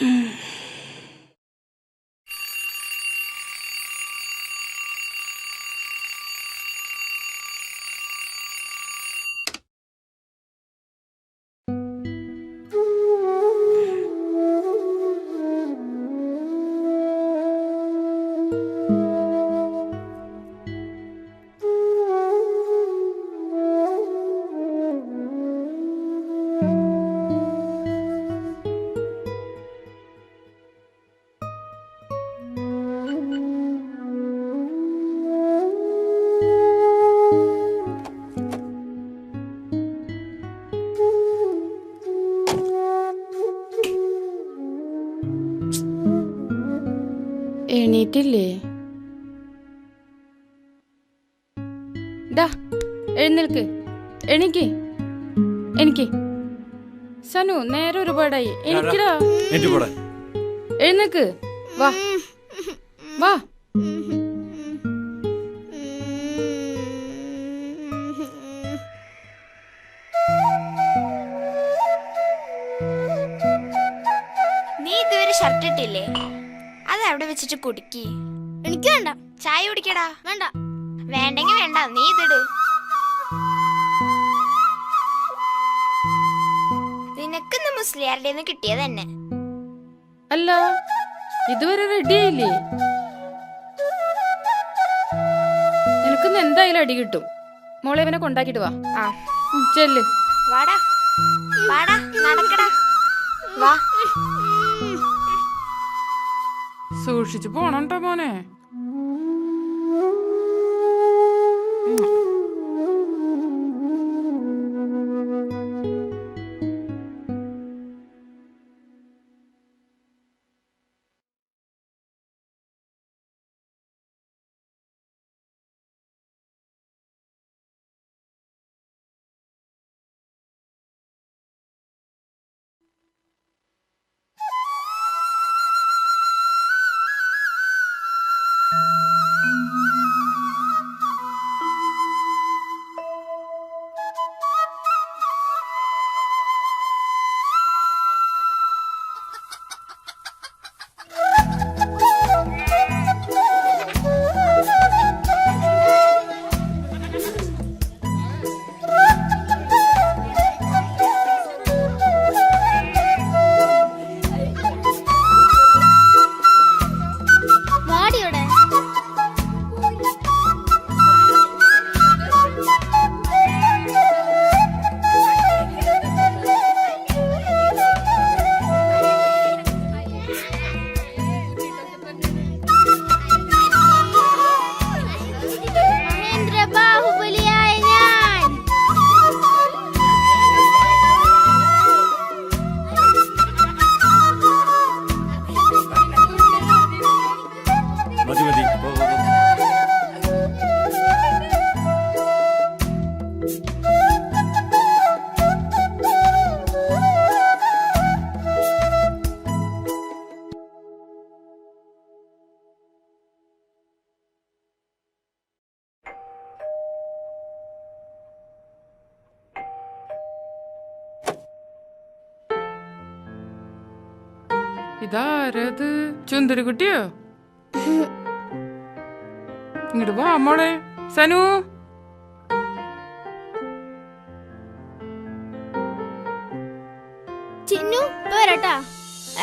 Mm. എണീറ്റില്ലേ ഡാ എഴുന്നേൽക്ക്. എണീക്ക്. എനിക്ക് സനു നേരെ ഒരുപാടായി. എനിക്കടാ എഴുന്നേക്ക് വാ. വാ. നീ ഇതുവരെ ഷർട്ട് ഇട്ടില്ലേ അത് അവിടെ വെച്ചിട്ട് കുടിക്കി. എനിക്ക് വേണ്ട. ചായ കുടിക്കടാ. വേണ്ട. വേണ്ടെങ്കി വേണ്ട. നീ ഇതിട്. നിനക്കിന്ന് മുസ്ലിയാരുടെ നിന്ന് കിട്ടിയത് തന്നെ അല്ല ഇതുവരെ റെഡി ആയില്ലേ? നിനക്കിന്ന് എന്തായാലും അടി കിട്ടും. മോളെ ഇവനെ കൊണ്ടാക്കിട്ട് വാ. ആ. ചെല്ല്. വാടാ. വാടാ. നടക്കടാ. വാ. സൂക്ഷിച്ചു പോണം കേട്ടോ മോനെ. ഇതാരത് ചുന്ദരിക്കുട്ടിയോ ഇങ്ങോട്ട് വാ മോളെ സനു ചിന്നു പോരട്ടാ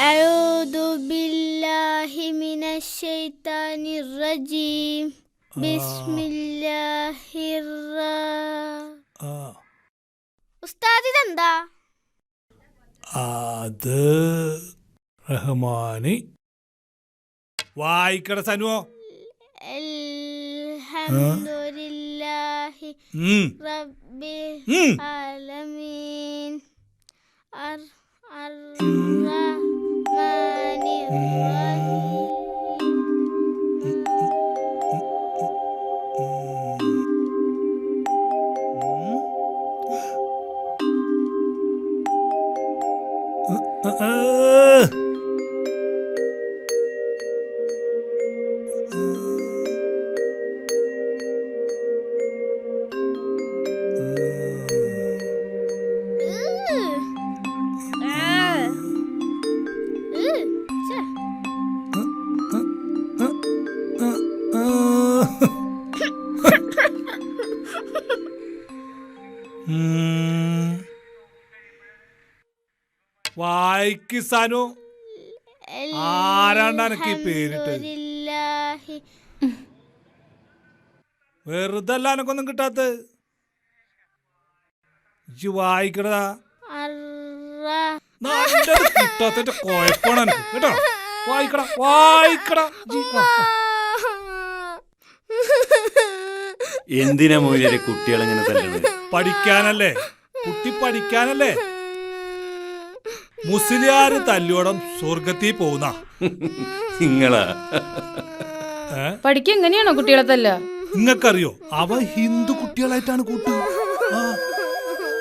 أعوذ بالله من الشيطان الرجيم بسم الله الرحمن ആ, ഉസ്താദ് ഇതെന്താ അത് റഹ്മാനി വായിക്കട സനുവോ അൽഹംദുലില്ലാഹി ഉം, റബ്ബിൽ ഉം. ആലമീൻ അർ അർറഹ്മാനിർ വായിക്ക് സനു. ആരാണ്ടാ എനക്ക് ഈ പേരിട്ട്. വെറുതെ അല്ല എനക്കൊന്നും കിട്ടാത്ത ഇജ്ജ് അർറ. നല്ലത് കിട്ടാത്തതിന്റെ കുഴപ്പമാണ് എനക്ക്. കേട്ടോ? വായിക്കടാ വായിക്കടാ ഇജ്ജ്. ആ, ആ. എന്തിനാ മൂലരെ കുട്ടികളെങ്ങനെ തല്ലണത് പഠിക്കാനല്ലേ? കുട്ടി പഠിക്കാനല്ലേ? മുസ്ലിയാര് തല്ലോടം സ്വർഗത്തിൽ പോകുന്ന. നിങ്ങളാ? പഠിക്കാൻ പഠിക്കുക എങ്ങനെയാണോ കുട്ടികളെ തല്ല നിങ്ങൾക്കറിയോ? അവ ഹിന്ദു കുട്ടികളായിട്ടാണ് കൂട്ട് ആ.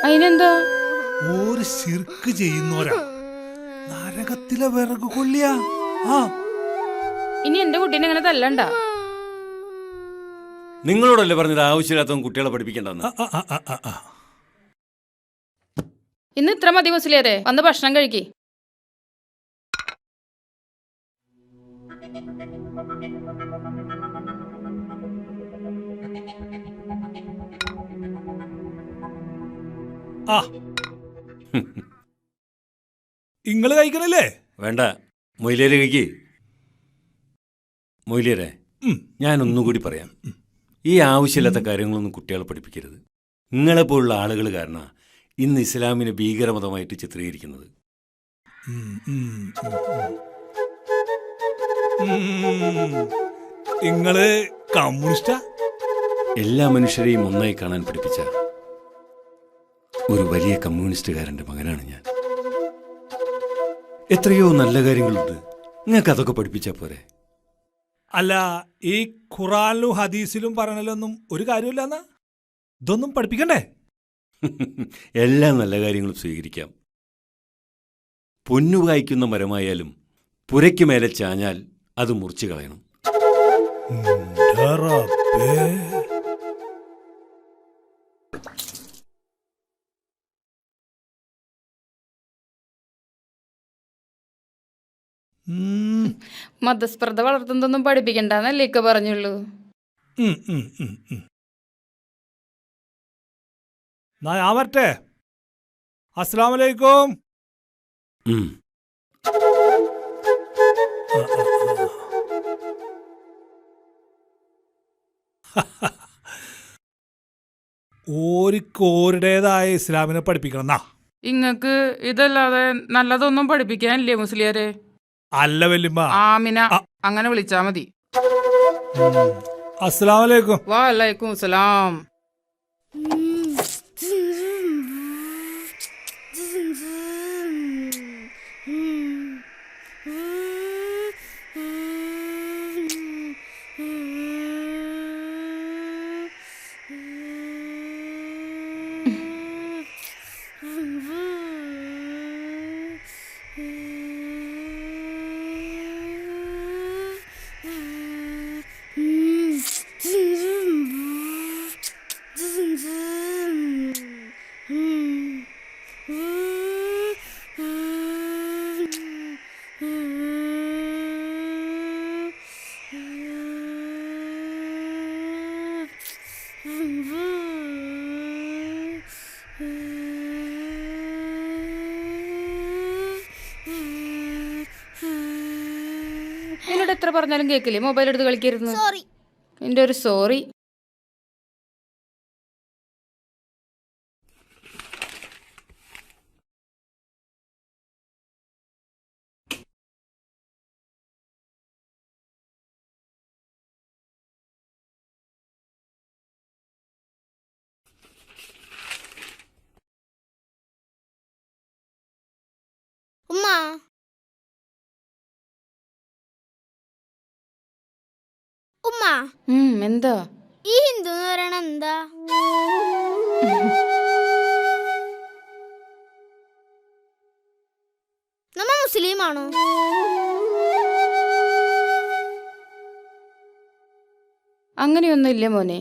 അതിനെന്താ? ഒരു ശിർക്ക് ചെയ്യുന്നോരാ നരകത്തിലെ വിറക് കൊള്ളിയാ. ആ. ഇനി എന്റെ കുട്ടീനെ അങ്ങനെ തല്ലണ്ട. നിങ്ങളോടല്ലേ പറഞ്ഞത് ആവശ്യമില്ലാത്തവൻ കുട്ടികളെ പഠിപ്പിക്കേണ്ടെന്ന്. ഇന്ന് ഇത്ര മതി മുസ്ലിയാരെ വന്ന് ഭക്ഷണം കഴിക്കി. ആ. ഇങ്ങൾ കഴിക്കണല്ലേ? വേണ്ട. മൊയിലേര് കഴിക്ക്. മൊയിലേരെ ഞാനൊന്നുകൂടി ഞാൻ ഒന്നുകൂടി പറയാം ഈ ആവശ്യമില്ലാത്ത കാര്യങ്ങളൊന്നും കുട്ടികളെ പഠിപ്പിക്കരുത്. നിങ്ങളെപ്പോലുള്ള ആളുകൾ കാരണം ഇന്ന് ഇസ്ലാമിനെ ഭീകരമതമായിട്ട് ചിത്രീകരിക്കുന്നത്. കമ്മ്യൂണിസ്റ്റാ? എല്ലാ മനുഷ്യരെയും ഒന്നായി കാണാൻ പഠിപ്പിച്ച ഒരു വലിയ കമ്മ്യൂണിസ്റ്റുകാരന്റെ മകനാണ് ഞാൻ. എത്രയോ നല്ല കാര്യങ്ങളുണ്ട്. നിങ്ങൾക്ക് അതൊക്കെ പഠിപ്പിച്ചാൽ പോരെ? അല്ല ഈ ഖുറാനിലും ഹദീസിലും പറഞ്ഞാലൊന്നും ഒരു കാര്യമില്ലെന്നാ ഇതൊന്നും പഠിപ്പിക്കണ്ടേ? എല്ലാ നല്ല കാര്യങ്ങളും സ്വീകരിക്കാം. പൊന്നു കായ്ക്കുന്ന മരമായാലും പുരയ്ക്ക് മേലെ ചാഞ്ഞാൽ അത് മുറിച്ചു കളയണം. മതസ്പർദ്ധ വളർത്തുന്നതൊന്നും പഠിപ്പിക്കണ്ടെന്നല്ലേ ഇക്ക പറഞ്ഞുള്ളൂ? ആവട്ടെ. ഞാൻ വരട്ടെ. അസ്സലാമു അലൈക്കും ഉം. ഓരിക്ക് ഇസ്ലാമിനെ പഠിപ്പിക്കണം. എന്നാ ഇങ്ങക്ക് ഇതല്ലാതെ നല്ലതൊന്നും പഠിപ്പിക്കാനില്ലേ മുസ്ലിയാരെ? അല്ല വല്യമ്മ. ആമിന. അങ്ങനെ വിളിച്ചാ മതി. അസ്സലാമു അലൈക്കും. വാലൈക്കും സലാം പറഞ്ഞാലും കേക്കില്ലേ മൊബൈൽ എടുത്ത് കളിക്കരുത് സോറി എന്റെ ഒരു സോറി ഉമ്മ. ഉമ്മ. എന്താ? ഈ ഹിന്ദു എന്ന് പറയണ എന്താ? നമ്മ മുസ്ലിം ആണോ അങ്ങനെയൊന്നും ഇല്ല മോനെ.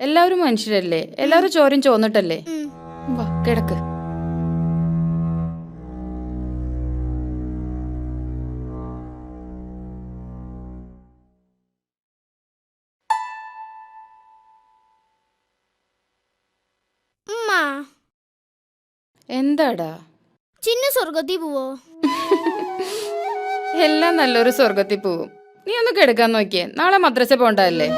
എല്ലാവരും മനുഷ്യരല്ലേ? എല്ലാവരും ചോരം ചോന്നിട്ടല്ലേ വാ കിടക്ക്. എന്താടാ? ചിന്നു സ്വർഗത്തിൽ പോവോ? എല്ലാം നല്ലൊരു സ്വർഗത്തിൽ പോവും. നീ ഒന്ന് കിടക്കാൻ നോക്കിയേ. നാളെ മദ്രസ പോണ്ടല്ലേ